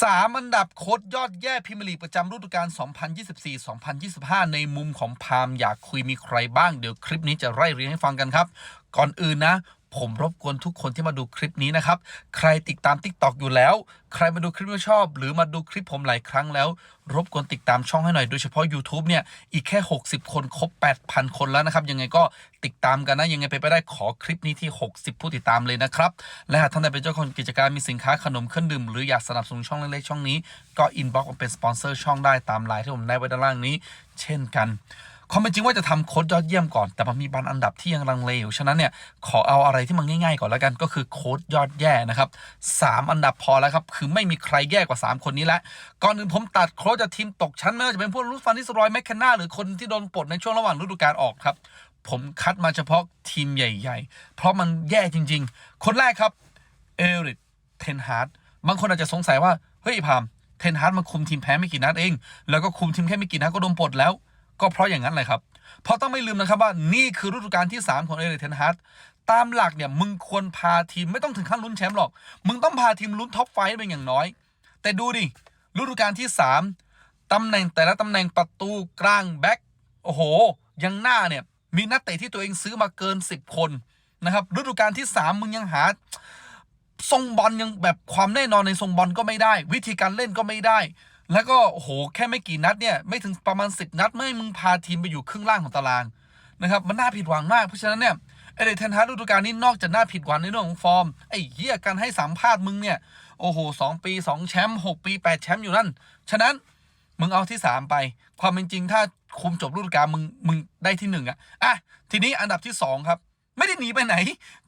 สามอันดับโค้ดยอดแย่พิมลีประจำฤดูกาล 2024-2025 ในมุมของพามอยากคุยมีใครบ้าง เดี๋ยวคลิปนี้จะไล่เรียงให้ฟังกันครับ ก่อนอื่นนะ ผมรบกวนทุกคนที่มาดูคลิปนี้นะครับ ใครติดตาม TikTok อยู่แล้ว ใครมาดูคลิปไม่ชอบ หรือมาดูคลิปผมหลายครั้งแล้ว รบกวนติดตามช่องให้หน่อย โดยเฉพาะ YouTube เนี่ย อีกแค่ 60 คนครบ 8,000 คนแล้วนะครับ ยังไงก็ติดตามกันนะ ยังไงไปไปได้ขอคลิปนี้ที่ 60 ผู้ติดตามเลยนะครับ และหากท่านใดเป็นเจ้าของกิจการมีสินค้าขนมเครื่องดื่มหรืออยากสนับสนุนช่องเล็กๆช่องนี้ ก็อินบ็อกซ์มาเป็นสปอนเซอร์ช่องได้ตามไลน์ที่ผมได้ไว้ด้านล่างนี้ เช่นกัน ความเป็นจริงว่าจะทำโค้ดยอดเยี่ยมก่อน แต่มันมีบางอันดับที่ยังลังเลอยู่ ฉะนั้นเนี่ย ขอเอาอะไรที่มันง่ายๆก่อนแล้วกัน ก็คือโค้ดยอดแย่นะครับสามอันดับพอแล้วครับ คือไม่มีใครแย่กว่า 3 คนนี้แล้วก่อนอื่นผมตัดโค้ดจากทีมตกชั้นไม่ว่าจะเป็นพวกลูฟันที่สรอยแมคคนนาหรือคนที่โดนปลดในช่วงระหว่างฤดูกาลออกครับ ผมคัดมาเฉพาะทีมใหญ่ ๆ เพราะมันแย่จริง ๆ คนแรกครับเอริกเทนฮาร์ดบางคนอาจจะสงสัยว่าเฮ้ยพามเทนฮาร์ดมันคุมทีมแพ้ไม่กี่นัดเอง แล้วก็คุมทีมแค่ไม่กี่นัดก็โดนปลดแล้ว ก็เพราะอย่างนั้นเลยครับ เพราะต้องไม่ลืมนะครับว่านี่คือฤดูกาลที่ 3 ของเอริกเทนฮาร์ดตามหลักเนี่ยมึงควรพาทีมไม่ต้องถึงขั้นลุ้นแชมป์หรอก มึงต้องพาทีมลุ้นท็อปไฟว์เป็นอย่างน้อย แต่ดูดิฤดูกาลที่ 3ตำแหน่งแต่ละตำแหน่งประตูกลางแบ็คโอ้โห ยังหน้าเนี่ยมีนักเตะที่ตัวเองซื้อมาเกิน 10 คนนะครับฤดูกาลที่ 3 มึงยังหาทรงบอลยังแบบความแน่นอนในทรงบอลก็ไม่ได้ วิธีการเล่นก็ไม่ได้ แล้วก็โอ้โหแค่ไม่กี่นัดเนี่ยไม่ถึงประมาณ 10 นัด ไม่ให้มึงพาทีมไปอยู่ครึ่งล่างของตารางนะครับมันน่าผิดหวังมากเพราะฉะนั้นเนี่ยเอเดนเทนฮาร์ดฤดูกาลนี้นอกจากน่าผิดหวังในเรื่องของฟอร์มไอ้เหี้ยการให้สัมภาษณ์มึงเนี่ยโอ้โหสองปีสองแชมป์หกปีแปดแชมป์อยู่นั่น ฉะนั้นมึงเอาที่สามไป ความเป็นจริงถ้าคุมจบฤดูกาลมึงมึงได้ที่หนึ่งอะอะทีนี้อันดับที่สองครับ ไม่ได้หนีไปไหน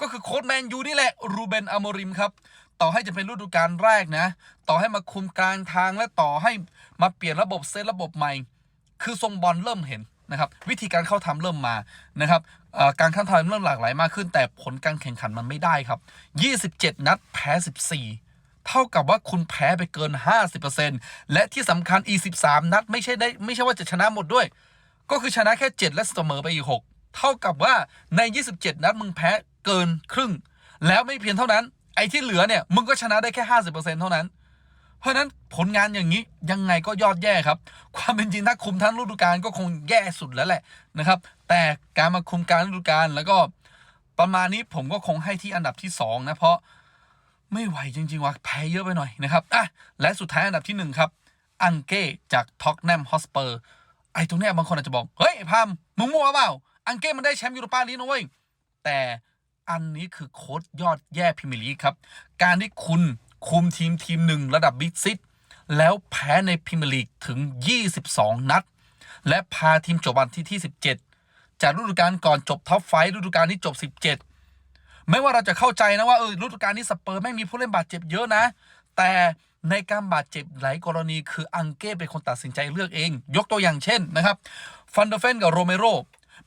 ก็คือโค้ชแมนยูนี่แหละรูเบนอโมริมครับ ต่อให้จะเป็นฤดูกาลแรกนะ ต่อให้มาคุมกลางทางและต่อให้มาเปลี่ยนระบบเซตระบบใหม่ คือทรงบอลเริ่มเห็นนะครับ วิธีการเข้าทำเริ่มมานะครับการเข้าทำเริ่มหลากหลายมากขึ้น แต่ผลการแข่งขันมันไม่ได้ครับ 27 นัดแพ้ 14 เท่ากับว่าคุณแพ้ไปเกิน 50%และที่สำคัญอี13 นัดไม่ใช่ได้ไม่ใช่ว่าจะชนะหมดด้วย ก็คือชนะแค่ 7 และเสมอไปอีก 6 เท่ากับว่าใน 27 นัดมึงแพ้เกินครึ่ง แล้วไม่เพียงเท่านั้น ไอ้ที่เหลือเนี่ยมึงก็ชนะได้แค่50%เปอร์เซ็นเท่านั้น เพราะนั้นผลงานอย่างนี้ยังไงก็ยอดแย่ครับ ความเป็นจริงถ้าคุมทั้งฤดูกาลก็คงแย่สุดแล้วแหละนะครับ แต่การมาคุมการฤดูกาลแล้วก็ประมาณนี้ผมก็คงให้ที่อันดับที่2นะเพราะไม่ไหวจริงๆว่ะแพ้เยอะไปหน่อยนะครับอะและสุดท้ายอันดับที่หนึ่งครับอังเก้จากท็อกแนมฮอสเปอร์ไอ้ตรงเนี้ยบางคนอาจจะบอก เฮ้ยพามมึงมั่วเปล่า อังเก้มันได้แชมป์ยูโรปาลีกนะเว้ยแต่ อันนี้คือโค้ดยอดแย่พรีเมียร์ลีครับ การที่คุณคุมทีมทีมหนึ่งระดับบิ๊กซิตแล้วแพ้ในพรีเมียร์ลีกถึง 22 นัด และพาทีมจบวันที่ที่ 17 จากฤดูกาลก่อนจบท็อปไฟว์ฤดูกาลนี้จบ 17 ไม่ว่าเราจะเข้าใจนะว่าเออฤดูกาลนี้สเปอร์ไม่งมีผู้เล่นบาดเจ็บเยอะนะ แต่ในการบาดเจ็บหลายกรณีคืออังเก้เป็นคนตัดสินใจเลือกเอง ยกตัวอย่างเช่นนะครับ ฟันเดเฟนกับโรเมโร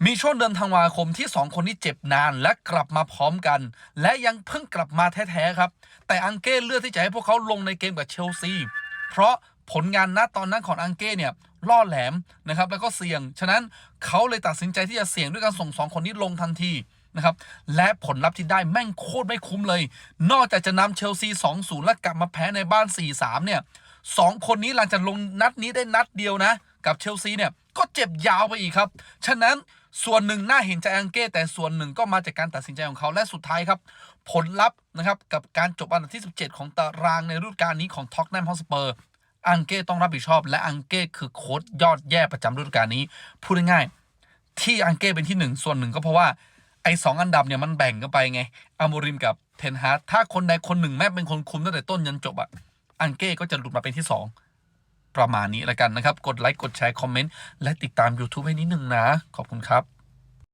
มีช่วงเดือนธันวาคมที่ 2 คนนี้เจ็บนานและกลับมาพร้อมกัน และยังเพิ่งกลับมาแท้ๆครับ แต่อังเก้เลือกที่จะให้พวกเขาลงในเกมกับเชลซี เพราะผลงานณตอนนั้นของอังเก้เนี่ยล่อแหลมนะครับแล้วก็เสี่ยง ฉะนั้นเขาเลยตัดสินใจที่จะเสี่ยงด้วยการส่งสองคนนี้ลงทันทีนะครับและผลลัพธ์ที่ได้แม่งโคตรไม่คุ้มเลย นอกจากจะนำเชลซี 2-0 และกลับมาแพ้ในบ้าน 4-3 เนี่ยสองคนนี้หลังจากลงนัดนี้ได้นัดเดียวนะ กับเชลซีเนี่ย ก็เจ็บยาวไปอีกครับ ฉะนั้นส่วนหนึ่งน่าเห็นใจอังเก้แต่ส่วนหนึ่งก็มาจากการตัดสินใจของเขาและสุดท้ายครับ ผลลัพธ์นะครับกับการจบอันดับที่ 17 ของตารางในฤดูกาลนี้ของท็อกแนมฮอสเปอร์อังเก้ต้องรับผิดชอบ และอังเก้คือโค้ดยอดแย่ประจำฤดูกาลนี้พูดง่ายๆที่อังเก้เป็นที่หนึ่งส่วนหนึ่งก็เพราะว่าไอ้สองอันดับเนี่ยมันแบ่งกันไปไงอาโมริมกับเทนฮาร์ถ้าคนใดคนหนึ่งแม่งเป็นคนคุมตั้งแต่ต้นยันจบอะอังเก้ก็จะหลุดมาเป็นที่สอง ประมาณนี้แล้วกันนะครับ กดไลค์กดแชร์คอมเมนต์และติดตาม YouTube ให้นิดนึงนะ ขอบคุณครับ